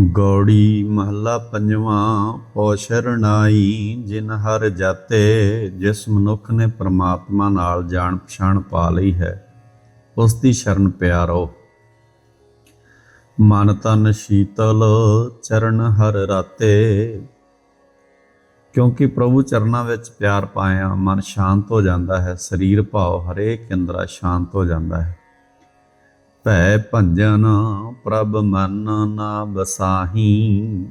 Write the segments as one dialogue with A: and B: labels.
A: ਗੌੜੀ ਮਹੱਲਾ ਪੰਜਵਾਂ ਪੌਸ਼ਰਣਾਈ ਜਿਨ ਹਰ ਜਾਤੇ, ਜਿਸ ਮਨੁੱਖ ਨੇ ਪ੍ਰਮਾਤਮਾ ਨਾਲ ਜਾਣ ਪਛਾਣ ਪਾ ਲਈ ਹੈ, ਉਸ ਦੀ ਸ਼ਰਨ ਪਿਆਰੋ। ਮਨ ਤਨ ਸ਼ੀਤਲ, ਚਰਨ ਹਰ ਰਾਤੇ। ਕਿਉਂਕਿ ਪ੍ਰਭੂ ਚਰਨਾਂ ਵਿੱਚ ਪਿਆਰ ਪਾਇਆ, ਮਨ ਸ਼ਾਂਤ ਹੋ ਜਾਂਦਾ ਹੈ, ਸਰੀਰ ਭਾਵ ਹਰੇਕ ਇੰਦਰਾ ਸ਼ਾਂਤ ਹੋ ਜਾਂਦਾ ਹੈ। ਭੈ ਭੰਜਨ ਪ੍ਰਭ ਮਨ ਨਾ ਬਸਾਹੀ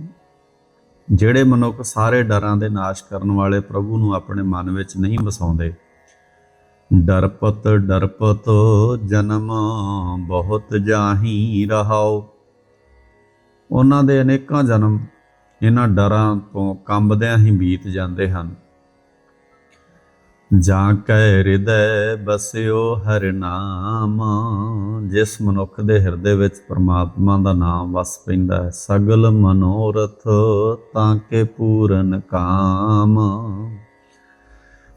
A: ਜਿਹੜੇ ਮਨੁੱਖ ਸਾਰੇ ਡਰਾਂ ਦੇ ਨਾਸ਼ ਕਰਨ ਵਾਲੇ ਪ੍ਰਭੂ ਨੂੰ ਆਪਣੇ ਮਨ ਵਿੱਚ ਨਹੀਂ ਵਸਾਉਂਦੇ। ਡਰਪਤ ਡਰਪਤ, ਜਨਮ ਬਹੁਤ ਜਾਹੀ ਰਹਾਓ। ਉਹਨਾਂ ਦੇ ਅਨੇਕਾਂ ਜਨਮ ਇਹਨਾਂ ਡਰਾਂ ਤੋਂ ਕੰਬਦਿਆਂ ਹੀ ਬੀਤ ਜਾਂਦੇ ਹਨ। ਜਾਂ ਕੈ ਹਿਰਦੈ ਬਸਿਓ ਹਰਿ ਨਾਮ, ਜਿਸ ਮਨੁੱਖ ਦੇ ਹਿਰਦੇ ਵਿੱਚ ਪ੍ਰਮਾਤਮਾ ਦਾ ਨਾਮ ਵਸ ਪੈਂਦਾ ਹੈ, ਸਗਲ ਮਨੋਰਥ ਤਾਂ ਕੇ ਪੂਰਨ ਕਾਮ।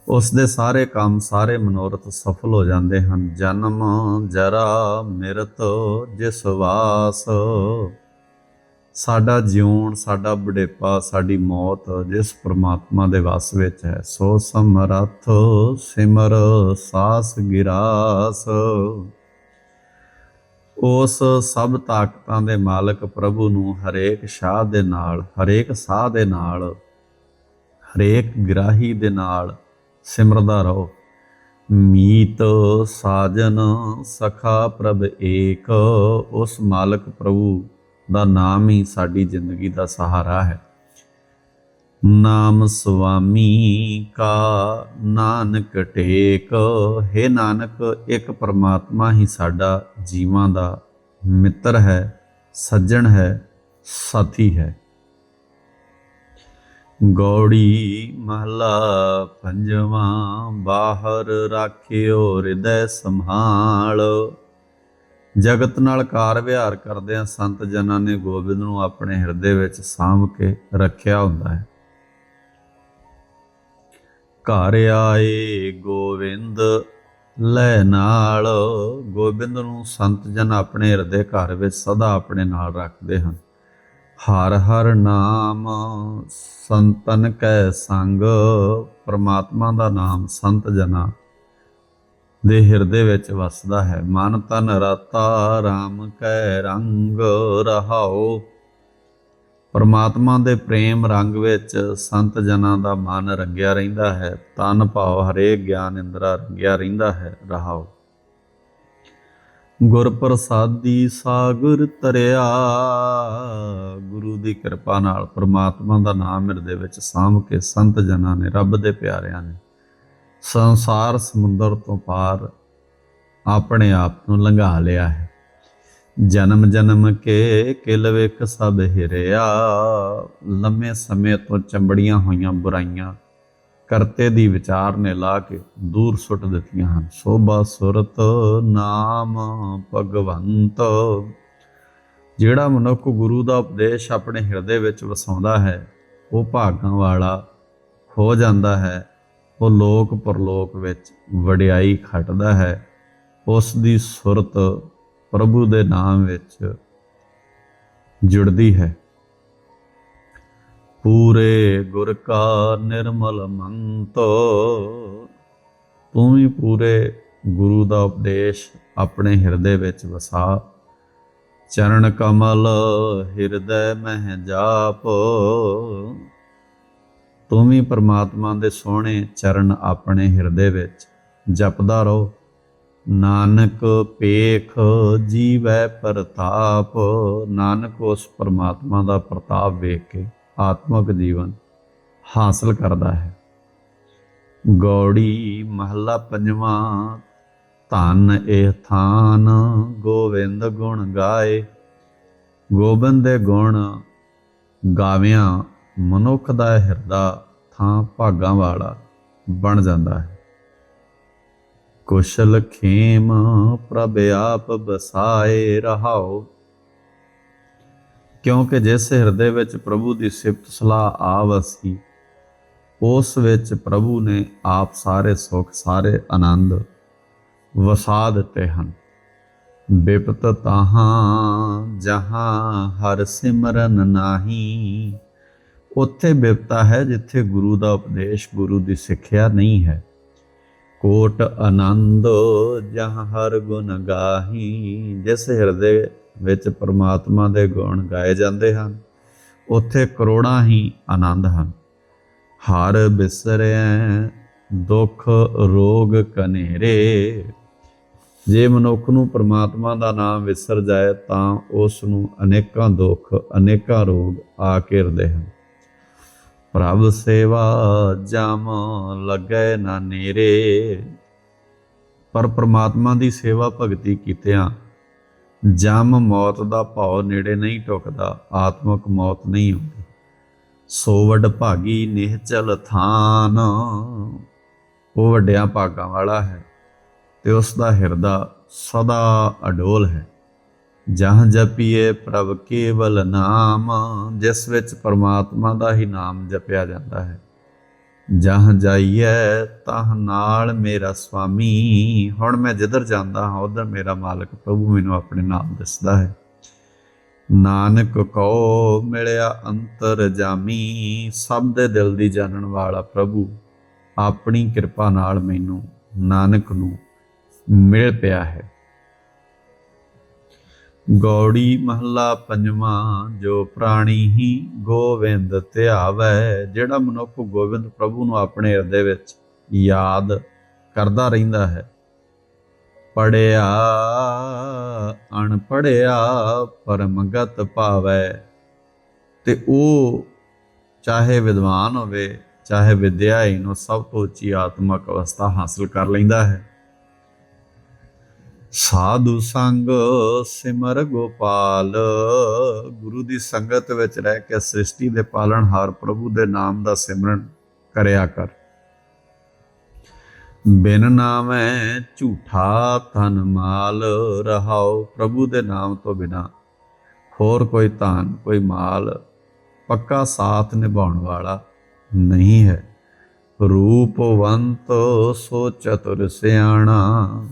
A: ਉਸ ਦੇ ਸਾਰੇ ਕੰਮ, ਸਾਰੇ ਮਨੋਰਥ ਸਫਲ ਹੋ ਜਾਂਦੇ ਹਨ। ਜਨਮ ਜਰਾ ਮਿਰਤ ਜਿਸ ਵਾਸ। ਸਾਡਾ ਜਿਉਣ, ਸਾਡਾ ਬੁਢੇਪਾ ਸਾਡੀ ਮੌਤ ਜਿਸ ਪ੍ਰਮਾਤਮਾ ਦੇ ਵਸ ਵਿੱਚ ਹੈ, ਸੋ ਸਮਰਥ ਸਿਮਰ ਸਾਸ ਗਿਰਾਸ। ਉਸ ਸਭ ਤਾਕਤਾਂ ਦੇ ਮਾਲਕ ਪ੍ਰਭੂ ਨੂੰ ਹਰੇਕ ਸ਼ਾਹ ਦੇ ਨਾਲ, ਹਰੇਕ ਸਾਹ ਦੇ ਨਾਲ, ਹਰੇਕ ਗ੍ਰਾਹੀ ਦੇ ਨਾਲ ਸਿਮਰਦਾ ਰਹੋ। ਮੀਤ ਸਾਜਨ ਸਖਾ ਪ੍ਰਭ ਏਕ, ਉਸ ਮਾਲਕ ਪ੍ਰਭੂ ਦਾ ਨਾਮ ਹੀ ਸਾਡੀ ਜ਼ਿੰਦਗੀ ਦਾ ਸਹਾਰਾ ਹੈ। ਨਾਮ ਸੁਆਮੀ ਕਾ ਨਾਨਕ ਟੇਕ, ਹੈ ਨਾਨਕ, ਇੱਕ ਪਰਮਾਤਮਾ ਹੀ ਸਾਡਾ ਜੀਵਾਂ ਦਾ ਮਿੱਤਰ ਹੈ, ਸੱਜਣ ਹੈ, ਸਾਥੀ ਹੈ। ਗੌੜੀ ਮਹਲਾ ਪੰਜਵਾਂ, ਬਾਹਰ ਰਾਖਿਓ ਹਿਰਦੈ ਸੰਭਾਲ। ਜਗਤ ਨਾਲ ਕਾਰ ਵਿਹਾਰ ਕਰਦਿਆਂ ਸੰਤ ਜਨਾਂ ਨੇ ਗੋਬਿੰਦ ਨੂੰ ਆਪਣੇ ਹਿਰਦੇ ਵਿੱਚ ਸਾਂਭ ਕੇ ਰੱਖਿਆ ਹੁੰਦਾ ਹੈ। ਘਰ ਆਏ ਗੋਬਿੰਦ, ਲੈ ਨਾਲ। ਗੋਬਿੰਦ ਨੂੰ ਸੰਤ ਜਨ ਆਪਣੇ ਹਿਰਦੇ ਘਰ ਵਿੱਚ ਸਦਾ ਆਪਣੇ ਨਾਲ ਰੱਖਦੇ ਹਨ। ਹਰ ਹਰ ਨਾਮ ਸੰਤਨ ਕੈ ਸੰਗ, ਪਰਮਾਤਮਾ ਦਾ ਨਾਮ ਸੰਤ ਜਨਾ ਦੇ ਹਿਰਦੇ ਵਿੱਚ ਵਸਦਾ ਹੈ। ਮਨ ਤਨ ਰਤਾ RAM ਕੈ ਰੰਗ ਰਹਾਓ ਪਰਮਾਤਮਾ ਦੇ ਪ੍ਰੇਮ ਰੰਗ ਵਿੱਚ ਸੰਤ ਜਨਾਂ ਦਾ ਮਨ ਰੰਗਿਆ ਰਹਿੰਦਾ ਹੈ। ਤਨ ਭਾਵ ਹਰੇਕ ਗਿਆਨ ਇੰਦਰਾ ਰੰਗਿਆ ਰਹਿੰਦਾ ਹੈ। ਰਹਾਓ ਗੁਰ ਪ੍ਰਸਾਦੀ ਸਾਗਰ ਤਰਿਆ ਗੁਰੂ ਦੀ ਕਿਰਪਾ ਨਾਲ ਪਰਮਾਤਮਾ ਦਾ ਨਾਮ ਹਿਰਦੇ ਵਿੱਚ ਸਾਂਭ ਕੇ ਸੰਤ ਜਨਾਂ ਨੇ ਰੱਬ ਦੇ ਪਿਆਰਿਆਂ ਨੇ ਸੰਸਾਰ ਸਮੁੰਦਰ ਤੋਂ ਪਾਰ ਆਪਣੇ ਆਪ ਨੂੰ ਲੰਘਾ ਲਿਆ ਹੈ। ਜਨਮ ਜਨਮ ਕੇ ਕਿਲ ਵੇਖ ਸਭ ਹਿਰਿਆ। ਲੰਮੇ ਸਮੇਂ ਤੋਂ ਚੰਬੜੀਆਂ ਹੋਈਆਂ ਬੁਰਾਈਆਂ ਕਰਤੇ ਦੀ ਵਿਚਾਰ ਨੇ ਲਾ ਕੇ ਦੂਰ ਸੁੱਟ ਦਿੱਤੀਆਂ ਹਨ। ਸੋਭਾ ਸੁਰਤ ਨਾਮ ਭਗਵੰਤ। ਜਿਹੜਾ ਮਨੁੱਖ ਗੁਰੂ ਦਾ ਉਪਦੇਸ਼ ਆਪਣੇ ਹਿਰਦੇ ਵਿੱਚ ਵਸਾਉਂਦਾ ਹੈ, ਉਹ ਭਾਗਾਂ ਵਾਲਾ ਹੋ ਜਾਂਦਾ ਹੈ। ਉਹ ਲੋਕ ਪਰਲੋਕ ਵਿੱਚ ਵਡਿਆਈ ਖਟਦਾ ਹੈ। ਉਸ ਦੀ ਸੁਰਤ ਪ੍ਰਭੂ ਦੇ ਨਾਮ ਵਿੱਚ ਜੁੜਦੀ ਹੈ। ਪੂਰੇ ਗੁਰ ਕਾ ਨਿਰਮਲ ਮੰਤੋ, ਤੂੰ ਵੀ ਪੂਰੇ ਗੁਰੂ ਦਾ ਉਪਦੇਸ਼ ਆਪਣੇ ਹਿਰਦੇ ਵਿੱਚ ਵਸਾ। ਚਰਨ ਕਮਲ ਹਿਰਦੈ ਮਹਿ ਜਾਪ ਤੂੰ ਵੀ ਪਰਮਾਤਮਾ ਦੇ ਸੋਹਣੇ ਚਰਨ ਆਪਣੇ ਹਿਰਦੇ ਵਿੱਚ ਜਪਦਾ ਰਹੋ। ਨਾਨਕ ਪੇਖ ਜੀਵੈ ਪ੍ਰਤਾਪ, ਨਾਨਕ ਉਸ ਪਰਮਾਤਮਾ ਦਾ ਪ੍ਰਤਾਪ ਵੇਖ ਕੇ ਆਤਮਿਕ ਜੀਵਨ ਹਾਸਲ ਕਰਦਾ ਹੈ। ਗੌੜੀ ਮਹੱਲਾ ਪੰਜਵਾਂ, ਧਨ ਇਹ ਥਾਨ ਗੋਵਿੰਦ ਗੁਣ ਗਾਏ। ਗੋਬਿੰਦ ਦੇ ਗੁਣ ਗਾਵਿਆਂ ਮਨੁੱਖ ਦਾ ਹਿਰਦਾ ਥਾਂ ਭਾਗਾਂ ਵਾਲਾ ਬਣ ਜਾਂਦਾ ਹੈ। ਕੁਸ਼ਲ ਖੇਮ ਪ੍ਰਭ ਆਪ ਬਸਾਏ ਰਹਾਓ। ਕਿਉਂਕਿ ਜਿਸ ਹਿਰਦੇ ਵਿੱਚ ਪ੍ਰਭੂ ਦੀ ਸਿਫਤ ਸਲਾਹ ਆਵਸੀ ਉਸ ਵਿੱਚ ਪ੍ਰਭੂ ਨੇ ਆਪ ਸਾਰੇ ਸੁਖ, ਸਾਰੇ ਆਨੰਦ ਵਸਾ ਦਿੱਤੇ ਹਨ। ਬਿਪਤ ਤਾਹਾਂ ਜਹਾਂ ਹਰ ਸਿਮਰਨ ਨਾਹੀ। ਉੱਥੇ ਬਿਪਤਾ ਹੈ ਜਿੱਥੇ ਗੁਰੂ ਦਾ ਉਪਦੇਸ਼ ਗੁਰੂ ਦੀ ਸਿੱਖਿਆ ਨਹੀਂ ਹੈ। ਕੋਟ ਆਨੰਦ, ਜਹਾਂ ਹਰ ਗੁਣ ਗਾਹੀ, ਜਿਸ ਹਿਰਦੇ ਵਿੱਚ ਪਰਮਾਤਮਾ ਦੇ ਗੁਣ ਗਾਏ ਜਾਂਦੇ ਹਨ, ਉੱਥੇ ਕਰੋੜਾਂ ਹੀ ਆਨੰਦ ਹਨ। ਹਰ ਬਿਸਰੈ, ਦੁੱਖ ਰੋਗ ਕਨੇਰੇ। ਜੇ ਮਨੁੱਖ ਨੂੰ ਪ੍ਰਮਾਤਮਾ ਦਾ ਨਾਮ ਵਿਸਰ ਜਾਏ ਤਾਂ ਉਸ ਨੂੰ ਅਨੇਕਾਂ ਦੁੱਖ, ਅਨੇਕਾਂ ਰੋਗ ਆ ਘਿਰਦੇ ਹਨ। ਪ੍ਰਭ ਸੇਵਾ ਜਮ ਲੱਗੈ ਨਾ ਨੇਰੇ। ਪਰ ਪ੍ਰਮਾਤਮਾ ਦੀ ਸੇਵਾ ਭਗਤੀ ਕੀਤਿਆਂ ਜਮ ਮੌਤ ਦਾ ਭਾਵ ਨੇੜੇ ਨਹੀਂ ਟੁਕਦਾ, ਆਤਮਕ ਮੌਤ ਨਹੀਂ ਹੁੰਦੀ। ਸੋ ਵਡ ਭਾਗੀ ਨਿਹਚਲ ਥਾਨ। ਉਹ ਵੱਡਿਆਂ ਭਾਗਾਂ ਵਾਲਾ ਹੈ ਤੇ ਉਸ ਦਾ ਹਿਰਦਾ ਸਦਾ ਅਡੋਲ ਹੈ। ਜਹਾਂ ਜਪੀਏ ਪ੍ਰਭ ਕੇਵਲ ਨਾਮ, ਜਿਸ ਵਿੱਚ ਪਰਮਾਤਮਾ ਦਾ ਹੀ ਨਾਮ ਜਪਿਆ ਜਾਂਦਾ ਹੈ। ਜਹਾਂ ਜਾਈਏ ਤਾਂ ਨਾਲ ਮੇਰਾ ਸੁਆਮੀ ਹੁਣ ਮੈਂ ਜਿੱਧਰ ਜਾਂਦਾ ਹਾਂ, ਉਧਰ ਮੇਰਾ ਮਾਲਕ ਪ੍ਰਭੂ ਮੈਨੂੰ ਆਪਣੇ ਨਾਮ ਦਿਸਦਾ ਹੈ। ਨਾਨਕ ਕੋ ਮਿਲਿਆ ਅੰਤਰ ਜਾਮੀ, ਸਭ ਦੇ ਦਿਲ ਦੀ ਜਾਣਨ ਵਾਲਾ ਪ੍ਰਭੂ, ਆਪਣੀ ਕਿਰਪਾ ਨਾਲ ਮੈਨੂੰ ਨਾਨਕ ਨੂੰ ਮਿਲ ਪਿਆ ਹੈ। ਗੌੜੀ ਮਹੱਲਾ ਪੰਜਵਾਂ, ਜੋ ਪ੍ਰਾਣੀ ਹੀ ਗੋਵਿੰਦ ਧਿਆਵੈ, ਜਿਹੜਾ ਮਨੁੱਖ ਗੋਬਿੰਦ ਪ੍ਰਭੂ ਨੂੰ ਆਪਣੇ ਹਿਰਦੇ ਵਿੱਚ ਯਾਦ ਕਰਦਾ ਰਹਿੰਦਾ ਹੈ। ਪੜਿਆ ਅਣ ਪੜਿਆ ਪਰਮਗਤ ਭਾਵੈ, ਤੇ ਉਹ ਚਾਹੇ ਵਿਦਵਾਨ ਹੋਵੇ, ਚਾਹੇ ਵਿਦਿਆਹੀਨ ਉਹ ਸਭ ਤੋਂ ਉੱਚੀ ਆਤਮਕ ਅਵਸਥਾ ਹਾਸਲ ਕਰ ਲੈਂਦਾ ਹੈ। ਸਾਧੂ ਸੰਗ ਸਿਮਰ ਗੋਪਾਲ। ਗੁਰੂ ਦੀ ਸੰਗਤ ਵਿੱਚ ਰਹਿ ਕੇ ਸ੍ਰਿਸ਼ਟੀ ਦੇ ਪਾਲਣਹਾਰ ਪ੍ਰਭੂ ਦੇ ਨਾਮ ਦਾ ਸਿਮਰਨ ਕਰਿਆ ਕਰ। ਬਿਨ ਨਾਮੈ ਝੂਠਾ ਧਨ ਮਾਲ ਰਹਾਓ ਪ੍ਰਭੂ ਦੇ ਨਾਮ ਤੋਂ ਬਿਨਾ। ਹੋਰ ਕੋਈ ਧਨ, ਕੋਈ ਮਾਲ ਪੱਕਾ ਸਾਥ ਨਿਭਾਉਣ ਵਾਲਾ ਨਹੀਂ ਹੈ। ਰੂਪਵੰਤ ਸੋ ਚਤੁਰ ਸਿਆਣਾ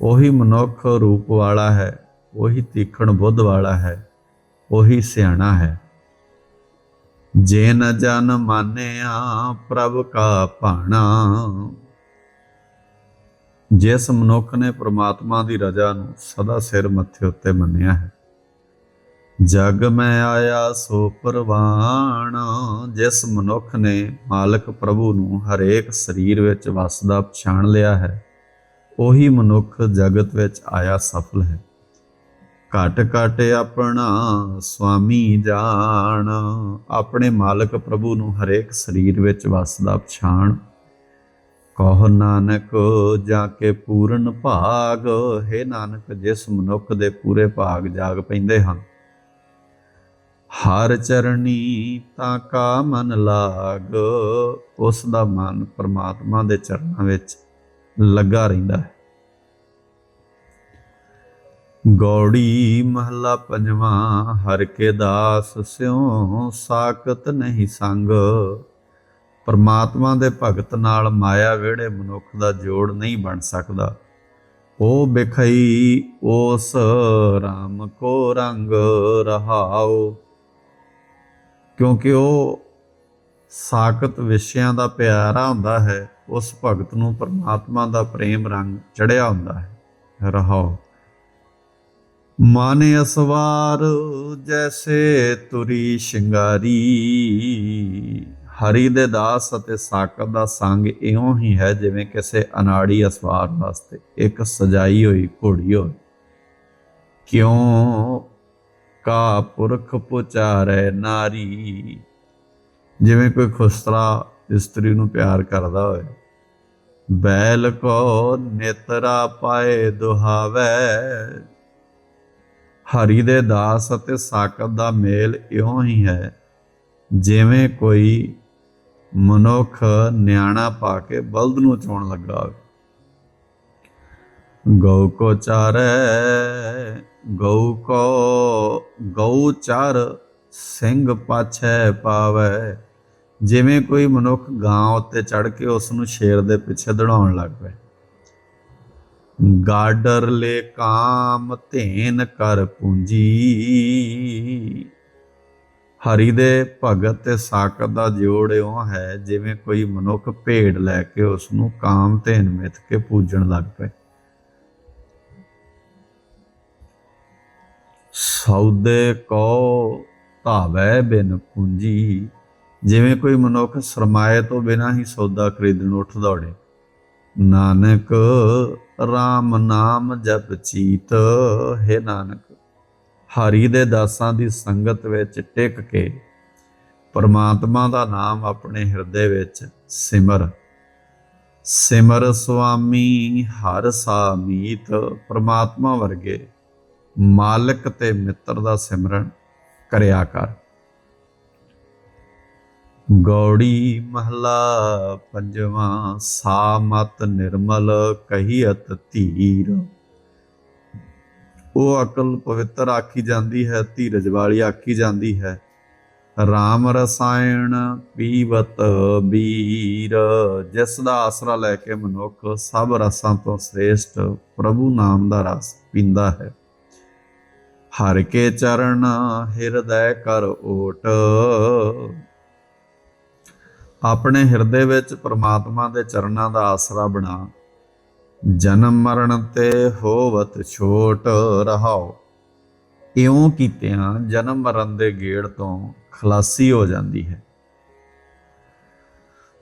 A: ਉਹੀ ਮਨੁੱਖ ਰੂਪ ਵਾਲਾ ਹੈ, ਉਹੀ ਤੀਖਣ ਬੁੱਧ ਵਾਲਾ ਹੈ, ਉਹੀ ਸਿਆਣਾ ਹੈ। ਜੇ ਨ ਜਨ ਮਾਨਿਆ ਪ੍ਰਭ ਕਾ ਭਾਣਾ। ਜਿਸ ਮਨੁੱਖ ਨੇ ਪ੍ਰਮਾਤਮਾ ਦੀ ਰਜ਼ਾ ਨੂੰ ਸਦਾ ਸਿਰ ਮੱਥੇ ਉੱਤੇ ਮੰਨਿਆ ਹੈ, ਜਗ ਮੈਂ ਆਇਆ ਸੋ ਪਰਵਾਣ। ਜਿਸ ਮਨੁੱਖ ਨੇ ਮਾਲਕ ਪ੍ਰਭੂ ਨੂੰ ਹਰੇਕ ਸਰੀਰ ਵਿੱਚ ਵਸਦਾ ਪਛਾਣ ਲਿਆ ਹੈ ਉਹੀ ਮਨੁੱਖ ਜਗਤ ਵਿੱਚ ਆਇਆ ਸਫਲ ਹੈ। ਘਟ ਘਟ ਆਪਣਾ ਸੁਆਮੀ ਜਾਣ, ਆਪਣੇ ਮਾਲਕ ਪ੍ਰਭੂ ਨੂੰ ਹਰੇਕ ਸਰੀਰ ਵਿੱਚ ਵਸਦਾ ਪਛਾਣ। ਕਹ ਨਾਨਕ, ਜਾ ਕੇ ਪੂਰਨ ਭਾਗ, ਹੈ ਨਾਨਕ, ਜਿਸ ਮਨੁੱਖ ਦੇ ਪੂਰੇ ਭਾਗ ਜਾਗ ਪੈਂਦੇ ਹਨ। ਹਰ ਚਰਣੀ ਤਾਂ ਕਾ ਮਨ ਲਾਗ, ਉਸ ਦਾ ਮਨ ਪ੍ਰਮਾਤਮਾ ਦੇ ਚਰਨਾਂ ਵਿੱਚ ਲੱਗਾ ਰਹਿੰਦਾ ਹੈ। ਗੌੜੀ ਮਹਲਾ ਪੰਜਵਾਂ, ਹਰ ਕੇ ਦਾਸ ਸਿਉ ਸਾਖਤ ਨਹੀਂ ਸੰਗ। ਪਰਮਾਤਮਾ ਦੇ ਭਗਤ ਨਾਲ ਮਾਇਆ ਵਿਹੜੇ ਮਨੁੱਖ ਦਾ ਜੋੜ ਨਹੀਂ ਬਣ ਸਕਦਾ। ਉਹ ਬਿਖਈ ਉਸ RAM ਕੋ ਰੰਗ ਰਹਾਓ, ਕਿਉਂਕਿ ਉਹ ਸਾਖਤ ਵਿਸ਼ਿਆਂ ਦਾ ਪਿਆਰਾ ਹੁੰਦਾ ਹੈ, ਉਸ ਭਗਤ ਨੂੰ ਪਰਮਾਤਮਾ ਦਾ ਪ੍ਰੇਮ ਰੰਗ ਚੜਿਆ ਹੁੰਦਾ ਹੈ। ਰਹਾਓ। ਮਾਨੇ ਅਸਵਾਰ, ਜੈਸੇ ਤੁਰੀ ਸ਼ਿੰਗਾਰੀ। ਹਰੀ ਦੇ ਦਾਸ ਅਤੇ ਸਾਕਤ ਦਾ ਸੰਗ ਇਉਂ ਹੀ ਹੈ ਜਿਵੇਂ ਕਿਸੇ ਅਨਾੜੀ ਅਸਵਾਰ ਵਾਸਤੇ ਇੱਕ ਸਜਾਈ ਹੋਈ ਘੋੜੀ ਹੋਵੇ। ਕਿਉਂ? ਕਾ ਪੁਰਖ ਪੁਚਾਰੈ ਨਾਰੀ। ਜਿਵੇਂ ਕੋਈ ਖੁਸਰਾ ਇਸਤਰੀ ਨੂੰ ਪਿਆਰ ਕਰਦਾ ਹੋਵੇ। ਬੈਲ ਕੋ ਨੇਤਰਾ ਪਾਏ ਦੁਹਾਵੇ। ਹਰੀ ਦੇ ਦਾਸ ਅਤੇ ਸਾਕਤ ਦਾ ਮੇਲ ਇਉਂ ਹੀ ਹੈ, ਜਿਵੇਂ ਕੋਈ ਮਨੁੱਖ ਨਿਆਣਾ ਪਾ ਕੇ ਬਲਦ ਨੂੰ ਚੋਣ ਲੱਗਾ ਹੋਵੇ। ਗਊ ਕੋ ਚਾਰੈ, ਗਊ ਕੋ, ਗਊ ਚਾਰ ਸਿੰਘ ਪਾਛੈ ਪਾਵੈ। ਜਿਵੇਂ ਕੋਈ ਮਨੁੱਖ ਗਾਂ ਉੱਤੇ ਚੜ ਕੇ ਉਸ ਨੂੰ ਸ਼ੇਰ ਦੇ ਪਿੱਛੇ ਦੜਾਉਣ ਲੱਗ ਪਏ। ਗਾਡਰ ਲੈ ਕਾਮ ਧੇਨ ਕਰ ਪੂੰਜੀ। ਹਰੀ ਦੇ ਭਗਤ ਤੇ ਸਾਕਤ ਦਾ ਜੋੜ ਇਉਂ ਹੈ ਜਿਵੇਂ ਕੋਈ ਮਨੁੱਖ ਭੇਡ ਲੈ ਕੇ ਉਸ ਨੂੰ ਕਾਮ ਧੇਨ ਮਿੱਥ ਕੇ ਪੂਜਣ ਲੱਗ ਪਏ। ਸੌਦੇ ਕੋ ਧਾਵੈ ਬਿਨ ਪੂੰਜੀ। ਜਿਵੇਂ ਕੋਈ ਮਨੁੱਖ ਸਰਮਾਏ ਤੋਂ ਬਿਨਾਂ ਹੀ ਸੌਦਾ ਖਰੀਦਣ ਉੱਠ ਦੌੜੇ। ਨਾਨਕ RAM ਨਾਮ ਜਪ ਚੀਤ, ਹੈ ਨਾਨਕ। ਹਰੀ ਦੇ ਦਾਸਾਂ ਦੀ ਸੰਗਤ ਵਿੱਚ ਟਿਕ ਕੇ ਪਰਮਾਤਮਾ ਦਾ ਨਾਮ ਆਪਣੇ ਹਿਰਦੇ ਵਿੱਚ ਸਿਮਰ। ਸਿਮਰ ਸੁਆਮੀ, ਹਰ ਸਾਮੀਤ ਪਰਮਾਤਮਾ ਵਰਗੇ ਮਾਲਕ ਤੇ ਮਿੱਤਰ ਦਾ ਸਿਮਰਨ ਕਰਿਆ ਕਰ। ਗੌੜੀ ਮਹਲਾ ਪੰਜਵਾਂ ਸਾ ਮਤ ਨਿਰਮਲ ਕਹੀਅਤ ਧੀਰ। ਉਹ ਅਕਲ ਪਵਿੱਤਰ ਆਖੀ ਜਾਂਦੀ ਹੈ, ਧੀਰਜ ਵਾਲੀ ਆਖੀ ਜਾਂਦੀ ਹੈ। ਰਾਮ ਰਸਾਇਣ ਪੀਵਤ ਬੀਰ, ਜਿਸ ਦਾ ਆਸਰਾ ਲੈ ਕੇ ਮਨੁੱਖ ਸਭ ਰਸਾਂ ਤੋਂ ਸ੍ਰੇਸ਼ਟ ਪ੍ਰਭੂ ਨਾਮ ਦਾ ਰਸ ਪੀਂਦਾ ਹੈ। ਹਰ ਕੇ ਚਰਨ ਹਿਰਦੈ ਕਰ ਓਟ ਆਪਣੇ ਹਿਰਦੇ ਵਿੱਚ ਪ੍ਰਮਾਤਮਾ ਦੇ ਚਰਨਾਂ ਦਾ ਆਸਰਾ ਬਣਾ। ਜਨਮ ਮਰਨ ਤੇ ਹੋਵਤ ਛੋਟ ਰਹਾਓ ਇਉਂ ਕੀਤਿਆਂ ਜਨਮ ਮਰਨ ਦੇ ਗੇੜ ਤੋਂ ਖਲਾਸੀ ਹੋ ਜਾਂਦੀ ਹੈ।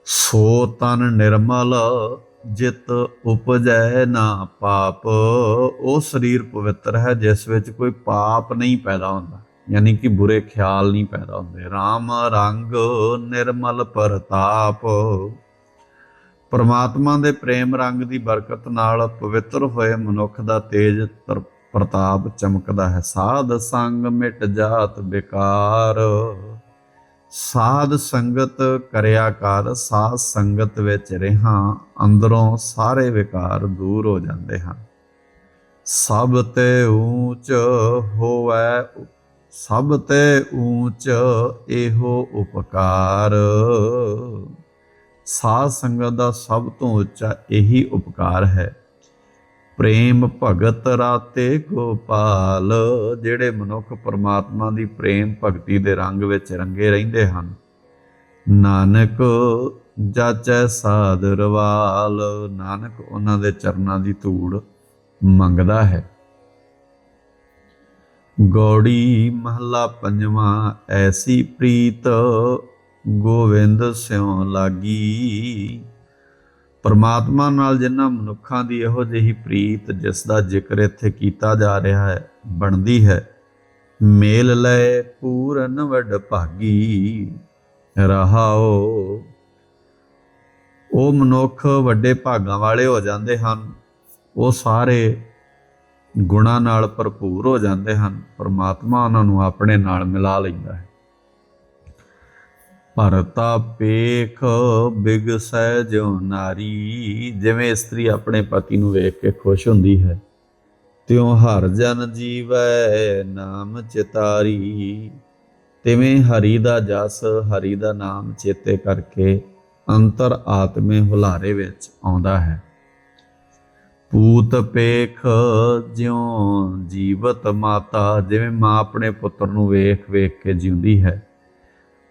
A: ਸੋ ਤਨ ਨਿਰਮਲ ਜਿਤ ਉਪਜੈ ਨਾ ਪਾਪ। ਉਹ ਸਰੀਰ ਪਵਿੱਤਰ ਹੈ, ਜਿਸ ਵਿੱਚ ਕੋਈ ਪਾਪ ਨਹੀਂ ਪੈਦਾ ਹੁੰਦਾ। ਯਾਨੀ ਕਿ ਬੁਰੇ ਖਿਆਲ ਨਹੀਂ ਪੈਦਾ ਹੁੰਦੇ। RAM ਰੰਗ ਨਿਰਮਲ ਪ੍ਰਤਾਪ। ਪਰਮਾਤਮਾ ਦੇ ਪ੍ਰੇਮ ਰੰਗ ਦੀ ਬਰਕਤ ਨਾਲ ਪਵਿੱਤਰ ਹੋਏ ਮਨੁੱਖ ਦਾ ਤੇਜ ਤਰ- ਪ੍ਰਤਾਪ ਚਮਕਦਾ ਹੈ। ਸਾਧ ਸੰਗ ਮਿਟ ਜਾਤ ਬੇਕਾਰ। ਸਾਧ ਸੰਗਤ ਕਰਿਆ ਕਰ, ਸਾਧ ਸੰਗਤ ਵਿੱਚ ਰਹਾ, ਅੰਦਰੋਂ ਸਾਰੇ ਵਿਕਾਰ ਦੂਰ ਹੋ ਜਾਂਦੇ ਹਨ। ਸਭ ਤੇ ਉੱਚ ਹੋਵੇ ਸਭ ਤੇ ਊਚ ਇਹੋ ਉਪਕਾਰ। ਸਾਧ ਸੰਗਤ ਦਾ ਸਭ ਤੋਂ ਉੱਚਾ ਇਹੀ ਉਪਕਾਰ ਹੈ। ਪ੍ਰੇਮ ਭਗਤ ਰਾਤੇ ਗੋਪਾਲ, ਜਿਹੜੇ ਮਨੁੱਖ ਪਰਮਾਤਮਾ ਦੀ ਪ੍ਰੇਮ ਭਗਤੀ ਦੇ ਰੰਗ ਵਿੱਚ ਰੰਗੇ ਰਹਿੰਦੇ ਹਨ। ਨਾਨਕ ਜਾਚੈ ਸਾਧ ਰਵਾਲ, ਨਾਨਕ ਉਹਨਾਂ ਦੇ ਚਰਨਾਂ ਦੀ ਧੂੜ ਮੰਗਦਾ ਹੈ। ਗੌੜੀ ਮਹਲਾ ਪੰਜਵਾਂ, ਐਸੀ ਪ੍ਰੀਤ ਗੋਵਿੰਦ ਸਿਉ ਲਾਗੀ। ਪਰਮਾਤਮਾ ਨਾਲ ਜਿਨ੍ਹਾਂ ਮਨੁੱਖਾਂ ਦੀ ਇਹੋ ਜਿਹੀ ਪ੍ਰੀਤ, ਜਿਸ ਦਾ ਜ਼ਿਕਰ ਇੱਥੇ ਕੀਤਾ ਜਾ ਰਿਹਾ ਹੈ, ਬਣਦੀ ਹੈ, ਮੇਲ ਲੈ ਪੂਰਨ ਵਡ ਭਾਗੀ ਰਹਾਓ। ਉਹ ਮਨੁੱਖ ਵੱਡੇ ਭਾਗਾਂ ਵਾਲੇ ਹੋ ਜਾਂਦੇ ਹਨ, ਉਹ ਸਾਰੇ ਗੁਣਾ ਨਾਲ ਭਰਪੂਰ ਹੋ ਜਾਂਦੇ ਹਨ, ਪਰਮਾਤਮਾ ਉਹਨਾਂ ਨੂੰ ਆਪਣੇ ਨਾਲ ਮਿਲਾ ਲੈਂਦਾ ਹੈ। ਭਰਤਾ ਪੇਖ ਬਿਗਸੈ ਜੋ ਨਾਰੀ, ਜਿਵੇਂ ਇਸਤਰੀ ਆਪਣੇ ਪਤੀ ਨੂੰ ਵੇਖ ਕੇ ਖੁਸ਼ ਹੁੰਦੀ ਹੈ। ਤਿਉ ਹਰ ਜਨ ਜੀਵੈ ਨਾਮ ਚਿਤਾਰੀ, ਤਿਵੇਂ ਹਰੀ ਦਾ ਜਸ ਹਰੀ ਦਾ ਨਾਮ ਚੇਤੇ ਕਰਕੇ ਅੰਤਰ ਆਤਮੇ ਹੁਲਾਰੇ ਵਿੱਚ ਆਉਂਦਾ ਹੈ। ਪੂਤ ਪੇਖ ਜਿਉ ਜੀਵਤ ਮਾਤਾ, ਜਿਵੇਂ ਮਾਂ ਆਪਣੇ ਪੁੱਤਰ ਨੂੰ ਵੇਖ ਵੇਖ ਕੇ ਜਿਉਂਦੀ ਹੈ।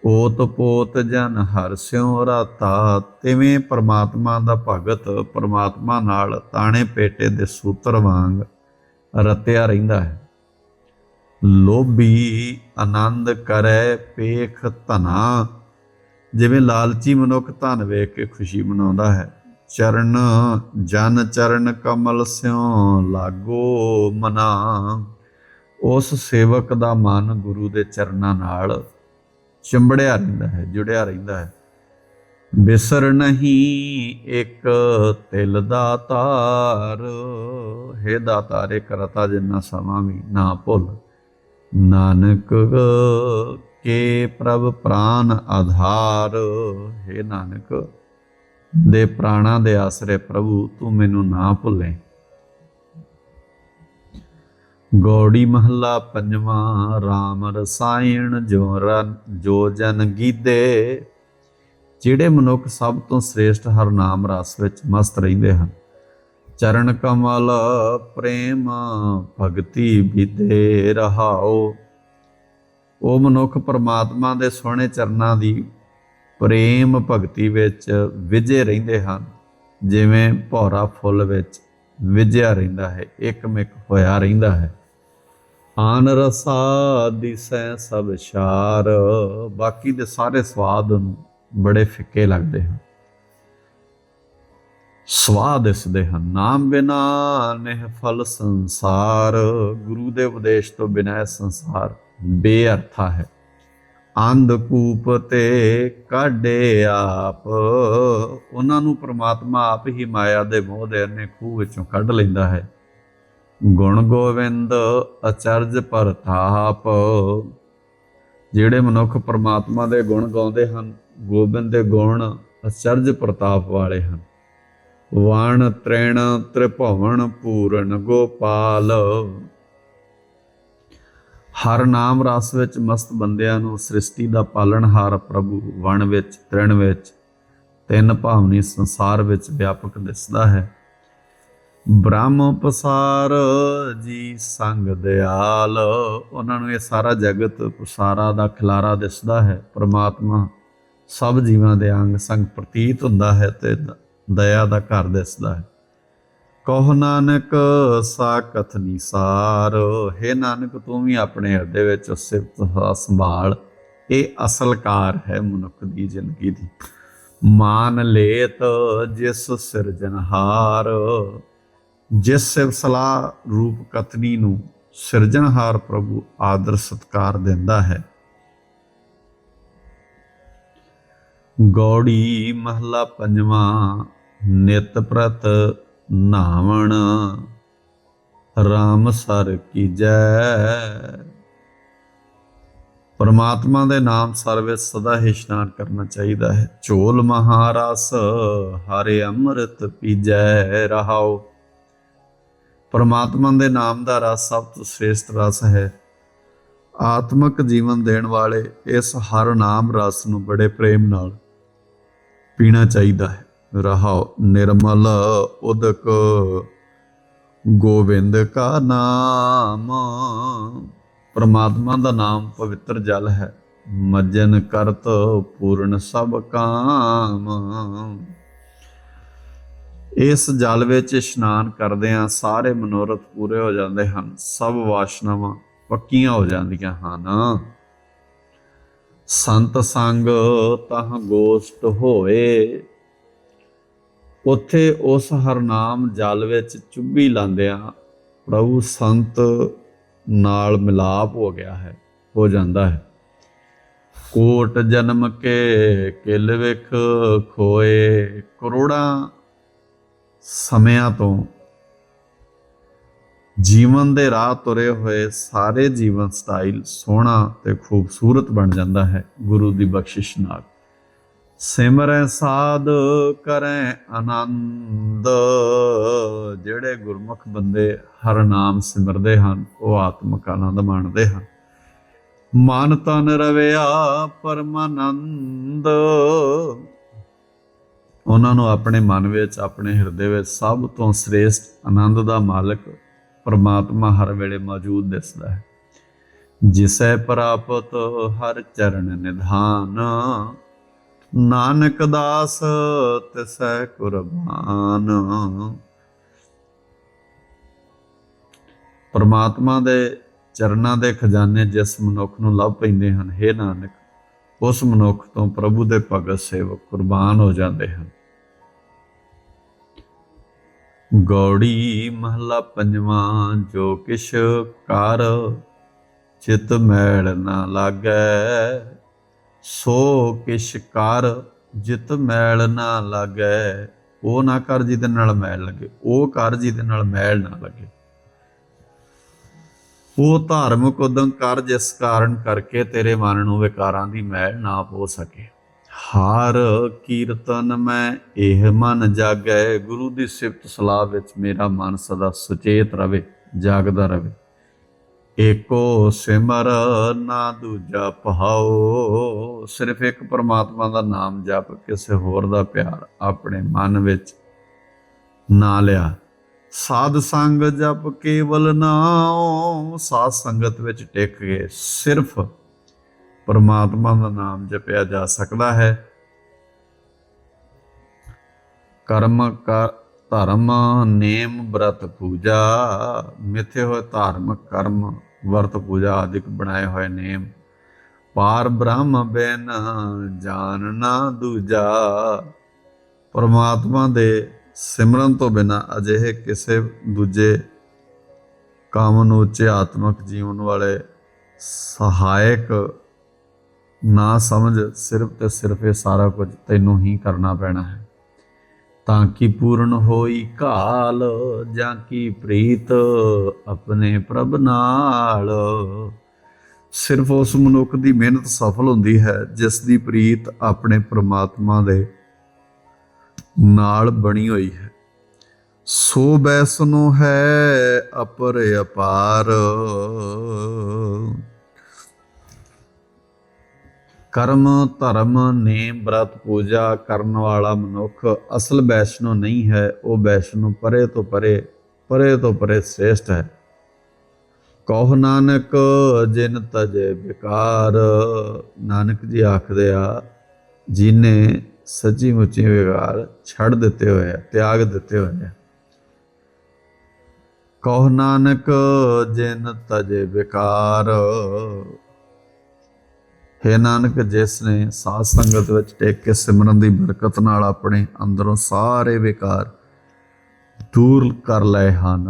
A: ਓਤ ਪੋਤ ਜਨ ਹਰ ਸਿਉ ਰਾਤਾ, ਤਿਵੇਂ ਪਰਮਾਤਮਾ ਦਾ ਭਗਤ, ਪਰਮਾਤਮਾ ਨਾਲ ਤਾਣੇ ਪੇਟੇ ਦੇ ਸੂਤਰ ਵਾਂਗ ਰਤਿਆ ਰਹਿੰਦਾ ਹੈ। ਲੋਭੀ ਆਨੰਦ ਕਰੈ ਪੇਖ ਧਨਾ, ਜਿਵੇਂ ਲਾਲਚੀ ਮਨੁੱਖ ਧਨ ਵੇਖ ਕੇ ਖੁਸ਼ੀ ਮਨਾਉਂਦਾ ਹੈ। ਚਰਨ, ਜਨ ਚਰਨ ਕਮਲ ਸਿਉ ਲਾਗੋ ਮਨਾ। ਉਸ ਸੇਵਕ ਦਾ ਮਨ ਗੁਰੂ ਦੇ ਚਰਨਾਂ ਨਾਲ ਚਿੰਬੜਿਆ ਰਹਿੰਦਾ ਹੈ, ਜੁੜਿਆ ਰਹਿੰਦਾ ਹੈ। ਬਿਸਰ ਨਹੀਂ ਇੱਕ ਤਿਲ ਦਾ ਤਾਰ, ਹੈ ਦਾਤਾਰੇ ਕਰਤਾ ਜਿੰਨਾ ਸਮਾਂ ਵੀ ਨਾ ਭੁੱਲ। ਨਾਨਕ ਕੇ ਪ੍ਰਭ ਪ੍ਰਾਨ ਆਧਾਰ, ਹੈ ਨਾਨਕ ਦੇ ਪ੍ਰਾਣਾ ਦੇ ਆਸਰੇ ਪ੍ਰਭੂ, ਤੂੰ ਮੈਨੂੰ ਨਾ ਭੁੱਲੇ। ਗੌੜੀ ਮਹੱਲਾ ਪੰਜਵਾਂ RAM ਰਸਾਇਣ ਜੋ ਰਨ, ਜੋ ਜਨ ਗੀਦੇ। ਜਿਹੜੇ ਮਨੁੱਖ ਸਭ ਤੋਂ ਸ੍ਰੇਸ਼ਟ ਹਰਨਾਮ ਰਸ ਵਿੱਚ ਮਸਤ ਰਹਿੰਦੇ ਹਨ, ਚਰਨ ਕਮਲ ਪ੍ਰੇਮ ਭਗਤੀ ਵਿਦੇ ਰਹਾਓ। ਉਹ ਮਨੁੱਖ ਪਰਮਾਤਮਾ ਦੇ ਸੋਹਣੇ ਚਰਨਾਂ ਦੀ ਪ੍ਰੇਮ ਭਗਤੀ ਵਿੱਚ ਵਿਜੇ ਰਹਿੰਦੇ ਹਨ। ਜਿਵੇਂ ਭੌਰਾ ਫੁੱਲ ਵਿੱਚ ਵਿਜਿਆ ਰਹਿੰਦਾ ਹੈ, ਇੱਕਮਿਕ ਹੋਇਆ ਰਹਿੰਦਾ ਹੈ। ਆਨ ਰਸਾ ਦਿਸੈ ਸਭ ਸ਼ਾਰ, ਬਾਕੀ ਦੇ ਸਾਰੇ ਸਵਾਦ ਨੂੰ ਬੜੇ ਫਿੱਕੇ ਲੱਗਦੇ ਹਨ। ਸਵਾਦ ਦਿਸਦੇ ਹਨ। ਨਾਮ ਬਿਨਾ ਨਿਹ ਫਲ ਸੰਸਾਰ, ਗੁਰੂ ਦੇ ਉਪਦੇਸ਼ ਤੋਂ ਬਿਨਾ ਇਹ ਸੰਸਾਰ ਬੇਅਰਥਾ ਹੈ। ਅੰਧਕੂਪ ਤੇ ਕਾਢੇ ਆਪ। ਉਹਨਾਂ ਨੂੰ ਪ੍ਰਮਾਤਮਾ ਆਪ ਹੀ ਮਾਇਆ ਦੇ ਮੋਹ ਦੇ ਅੰਨੇ ਖੂਹ ਵਿੱਚੋਂ ਕੱਢ ਲੈਂਦਾ ਹੈ। ਗੁਣ ਗੋਵਿੰਦ ਅਚਰਜ ਪ੍ਰਤਾਪ ਜਿਹੜੇ ਮਨੁੱਖ ਪ੍ਰਮਾਤਮਾ ਦੇ ਗੁਣ ਗਾਉਂਦੇ ਹਨ, ਗੋਬਿੰਦ ਦੇ ਗੁਣ ਅਚਰਜ ਪ੍ਰਤਾਪ ਵਾਲੇ ਹਨ। ਵਣ ਤ੍ਰੈਣ ਤ੍ਰਿਭਵਨ ਪੂਰਨ ਗੋਪਾਲ। ਹਰ ਨਾਮ ਰਸ ਵਿੱਚ ਮਸਤ ਬੰਦਿਆਂ ਨੂੰ ਸ੍ਰਿਸ਼ਟੀ ਦਾ ਪਾਲਣਹਾਰ ਪ੍ਰਭੂ ਵਣ ਵਿੱਚ, ਤ੍ਰਿਣ ਵਿੱਚ, ਤਿੰਨ ਭਾਵਨੀ ਸੰਸਾਰ ਵਿੱਚ ਵਿਆਪਕ ਦਿਸਦਾ ਹੈ। ਬ੍ਰਹਮ ਪਸਾਰ ਜੀ ਸੰਗ ਦਿਆਲ। ਉਹਨਾਂ ਨੂੰ ਇਹ ਸਾਰਾ ਜਗਤ ਪਸਾਰਾ ਦਾ ਖਿਲਾਰਾ ਦਿਸਦਾ ਹੈ। ਪ੍ਰਮਾਤਮਾ ਸਭ ਜੀਵਾਂ ਦੇ ਅੰਗ ਸੰਗ ਪ੍ਰਤੀਤ ਹੁੰਦਾ ਹੈ ਤੇ ਦ- ਦਇਆ ਦਾ ਘਰ ਦਿਸਦਾ ਹੈ। ਕਹੋ ਨਾਨਕ ਸਾ ਕਥਨੀ ਸਾਰ, ਹੈ ਨਾਨਕ ਤੂੰ ਵੀ ਆਪਣੇ ਹਿਰਦੇ ਵਿੱਚ ਸਿਫਤ ਸੰਭਾਲ। ਇਹ ਅਸਲ ਕਾਰ ਹੈ ਮਨੁੱਖ ਦੀ ਜ਼ਿੰਦਗੀ ਦੀ। ਮਾਨ ਲੇਤ ਜਿਸ ਸਿਰਜਨਹਾਰ ਜਿਸ ਸਿਵਸਲਾ ਰੂਪ ਕਤਨੀ ਨੂੰ ਸਿਰਜਣਹਾਰ ਪ੍ਰਭੂ ਆਦਰ ਸਤਕਾਰ ਦਿੰਦਾ ਹੈ। ਗੌੜੀ ਮਹਲਾ ਪੰਜਵਾਂ, ਨਿਤ ਪ੍ਰਤ ਨਾਵਣ। RAM ਸਰ ਕੀਜੈ ਪਰਮਾਤਮਾ ਦੇ ਨਾਮ ਸਰਵੇ ਸਦਾ ਹੀ ਇਸ਼ਨਾਨ ਕਰਨਾ ਚਾਹੀਦਾ ਹੈ। ਝੋਲ ਮਹਾਰਸ, ਹਰੇ ਅੰਮ੍ਰਿਤ ਪੀਜੈ ਰਹਾਓ ਪਰਮਾਤਮਾ ਦੇ ਨਾਮ ਦਾ ਰਸ ਸਭ ਤੋਂ ਸ੍ਰੇਸ਼ਟ ਰਸ ਹੈ। ਆਤਮਿਕ ਜੀਵਨ ਦੇਣ ਵਾਲੇ ਇਸ ਹਰ ਨਾਮ ਰਸ ਨੂੰ ਬੜੇ ਪ੍ਰੇਮ ਨਾਲ ਪੀਣਾ ਚਾਹੀਦਾ ਹੈ। ਰਹਾਉ ਨਿਰਮਲ ਉਦਕ। ਗੋਬਿੰਦ ਕਾ ਨਾਮ। ਪਰਮਾਤਮਾ ਦਾ ਨਾਮ ਪਵਿੱਤਰ ਜਲ ਹੈ। ਮਜਨ ਕਰਤ ਪੂਰਨ ਸਭ ਕਾਮ। ਇਸ ਜਲ ਵਿੱਚ ਇਸ਼ਨਾਨ ਕਰਦਿਆਂ ਸਾਰੇ ਮਨੋਰਥ ਪੂਰੇ ਹੋ ਜਾਂਦੇ ਹਨ। ਸਭ ਵਾਸ਼ਨਾਵਾਂ ਪੱਕੀਆਂ ਹੋ ਜਾਂਦੀਆਂ ਹਨ। ਸੰਤ ਸੰਗ ਤਹ ਗੋਸ਼ਟ ਹੋਏ। ਉੱਥੇ ਉਸ ਹਰਨਾਮ ਜਲ ਵਿੱਚ ਚੁੱਭੀ ਲਾਂਦਿਆਂ ਪ੍ਰਭੂ ਸੰਤ ਨਾਲ ਮਿਲਾਪ ਹੋ ਗਿਆ ਹੈ, ਹੋ ਜਾਂਦਾ ਹੈ। ਕੋਟ ਜਨਮ ਕੇ ਕਿਲ ਵਿਖ ਖੋਏ, ਕਰੋੜਾਂ ਸਮਿਆਂ ਤੋਂ ਜੀਵਨ ਦੇ ਰਾਹ ਤੁਰੇ ਹੋਏ ਸਾਰੇ ਜੀਵਨ ਸਟਾਈਲ ਸੋਹਣਾ ਤੇ ਖੂਬਸੂਰਤ ਬਣ ਜਾਂਦਾ ਹੈ, ਗੁਰੂ ਦੀ ਬਖਸ਼ਿਸ਼ ਨਾਲ। ਸਿਮਰੈ ਸਾਧ ਕਰੈ ਆਨੰਦ। ਜਿਹੜੇ ਗੁਰਮੁਖ ਬੰਦੇ ਹਰ ਨਾਮ ਸਿਮਰਦੇ ਹਨ, ਉਹ ਆਤਮਿਕ ਆਨੰਦ ਮਾਣਦੇ ਹਨ। ਮਨ ਤਨ ਰਵਿਆ ਪਰਮਾਨੰਦ। ਉਹਨਾਂ ਨੂੰ ਆਪਣੇ ਮਨ ਵਿੱਚ, ਆਪਣੇ ਹਿਰਦੇ ਵਿੱਚ ਸਭ ਤੋਂ ਸ੍ਰੇਸ਼ਟ ਆਨੰਦ ਦਾ ਮਾਲਕ ਪਰਮਾਤਮਾ ਹਰ ਵੇਲੇ ਮੌਜੂਦ ਦਿਸਦਾ ਹੈ। ਜਿਸੈ ਪ੍ਰਾਪਤ ਹਰ ਚਰਨ ਨਿਧਾਨ। ਨਾਨਕ ਦਾਸ ਤਿਸੈ ਕੁਰਬਾਨ। ਪਰਮਾਤਮਾ ਦੇ ਚਰਨਾਂ ਦੇ ਖਜ਼ਾਨੇ ਜਿਸ ਮਨੁੱਖ ਨੂੰ ਲੱਭ ਪੈਂਦੇ ਹਨ हे ਨਾਨਕ, ਉਸ ਮਨੁੱਖ ਤੋਂ ਪ੍ਰਭੂ ਦੇ ਭਗਤ ਸੇਵਕ ਕੁਰਬਾਨ ਹੋ ਜਾਂਦੇ ਹਨ। ਗੌੜੀ ਮਹਲਾ ਪੰਜਵਾਂ, ਜੋ ਕਿਛ ਕਰ, ਚਿਤ ਮੈਲ ਨਾ ਲਾਗੈ। ਸੋ ਕਿਛ ਕਰ ਜਿਤ ਮੈਲ ਨਾ ਲਾਗੈ। ਉਹ ਨਾ ਕਰ ਜਿਹਦੇ ਨਾਲ ਮੈਲ ਲੱਗੇ, ਉਹ ਕਰ ਜਿਹਦੇ ਨਾਲ ਮੈਲ ਨਾ ਲੱਗੇ। ਉਹ ਧਾਰਮਿਕ ਉਦਮ ਕਰ ਜਿਸ ਕਾਰਨ ਕਰਕੇ ਤੇਰੇ ਮਨ ਨੂੰ ਵਿਕਾਰਾਂ ਦੀ ਮੈਲ ਨਾ ਪੋ ਸਕੇ। ਹਰ ਕੀਰਤਨ ਮੈਂ ਇਹ ਮਨ ਜਾਗੈ, ਗੁਰੂ ਦੀ ਸਿਫਤ ਸਲਾਹ ਵਿੱਚ ਮੇਰਾ ਮਨ ਸਦਾ ਸੁਚੇਤ ਰਵੇ, ਜਾਗਦਾ ਰਵੇ। ਏਕੋ ਸਿਮਰ ਨਾ ਦੂਜਾ ਪਹਾਓ ਸਿਰਫ ਇੱਕ ਪਰਮਾਤਮਾ ਦਾ ਨਾਮ ਜਪ, ਕਿਸੇ ਹੋਰ ਦਾ ਪਿਆਰ ਆਪਣੇ ਮਨ ਵਿੱਚ ਨਾ ਲਿਆ। ਸਾਧ ਸੰਗ ਜਪ ਕੇਵਲ ਨਾਮ ਸਾਧ ਸੰਗਤ ਵਿੱਚ ਟਿਕ ਕੇ ਸਿਰਫ ਪਰਮਾਤਮਾ ਦਾ ਨਾਮ ਜਪਿਆ ਜਾ ਸਕਦਾ ਹੈ। ਕਰਮ ਕਰ ਧਰਮ ਨੇਮ ਬ੍ਰਤ ਪੂਜਾ, ਮਿੱਥੇ ਹੋਏ ਧਾਰਮਿਕ ਕਰਮ ਵਰਤ ਪੂਜਾ ਆਦਿਕ ਬਣਾਏ ਹੋਏ ਨੇਮ। ਪਾਰ ਬ੍ਰਹਮ ਬਿਨ ਜਾਣ ਨਾ ਦੂਜਾ, ਪਰਮਾਤਮਾ ਦੇ ਸਿਮਰਨ ਤੋਂ ਬਿਨਾ ਅਜਿਹੇ ਕਿਸੇ ਦੂਜੇ ਕਾਮ ਨੂੰ ਉੱਚੇ ਆਤਮਿਕ ਜੀਵਨ ਵਾਲੇ ਸਹਾਇਕ ਨਾ ਸਮਝ, ਸਿਰਫ ਤੇ ਸਿਰਫ ਇਹ ਸਾਰਾ ਕੁਝ ਤੈਨੂੰ ਹੀ ਕਰਨਾ ਪੈਣਾ ਹੈ। ਤਾਂ ਕਿ ਪੂਰਨ ਹੋਈ ਕਾਲ ਜਾਂ ਕੀ ਪ੍ਰੀਤ ਆਪਣੇ ਪ੍ਰਭ ਨਾਲ? ਸਿਰਫ ਉਸ ਮਨੁੱਖ ਦੀ ਮਿਹਨਤ ਸਫਲ ਹੁੰਦੀ ਹੈ, ਜਿਸ ਦੀ ਪ੍ਰੀਤ ਆਪਣੇ ਪ੍ਰਮਾਤਮਾ ਦੇ ਨਾਲ ਬਣੀ ਹੋਈ ਹੈ। ਸੋ ਬੈਸਨੋ ਹੈ ਅਪਰ ਅਪਾਰ। ਕਰਮ, ਧਰਮ ਨੇਮ ਬ੍ਰਤ ਪੂਜਾ ਕਰਨ ਵਾਲਾ ਮਨੁੱਖ ਅਸਲ ਵੈਸ਼ਨੋ ਨਹੀਂ ਹੈ, ਉਹ ਵੈਸ਼ਨੋ ਪਰੇ ਤੋਂ ਪਰੇ ਪਰੇ ਤੋਂ ਪਰੇ ਸ੍ਰੇਸ਼ਟ ਹੈ। ਕਹੋ ਨਾਨਕ, ਜਿਨ ਤਜੇ ਵਿਕਾਰ। ਨਾਨਕ ਜੀ ਆਖਦੇ ਆ, ਜਿਨੇ ਸੱਚੀ ਮੁੱਚੀ ਵਿਕਾਰ ਛੱਡ ਦਿੱਤੇ ਹੋਏ ਆ, ਤਿਆਗ ਦਿੱਤੇ ਹੋਏ ਆ। ਕਹੋ ਨਾਨਕ, ਜਿਨ ਤਜੇ ਵਿਕਾਰ। ਹੈ ਨਾਨਕ, ਜਿਸ ਨੇ ਸਾਧ ਸੰਗਤ ਵਿੱਚ ਟੇਕ ਕੇ ਸਿਮਰਨ ਦੀ ਬਰਕਤ ਨਾਲ ਆਪਣੇ ਅੰਦਰੋਂ ਸਾਰੇ ਵਿਕਾਰ ਦੂਰ ਕਰ ਲਏ ਹਨ।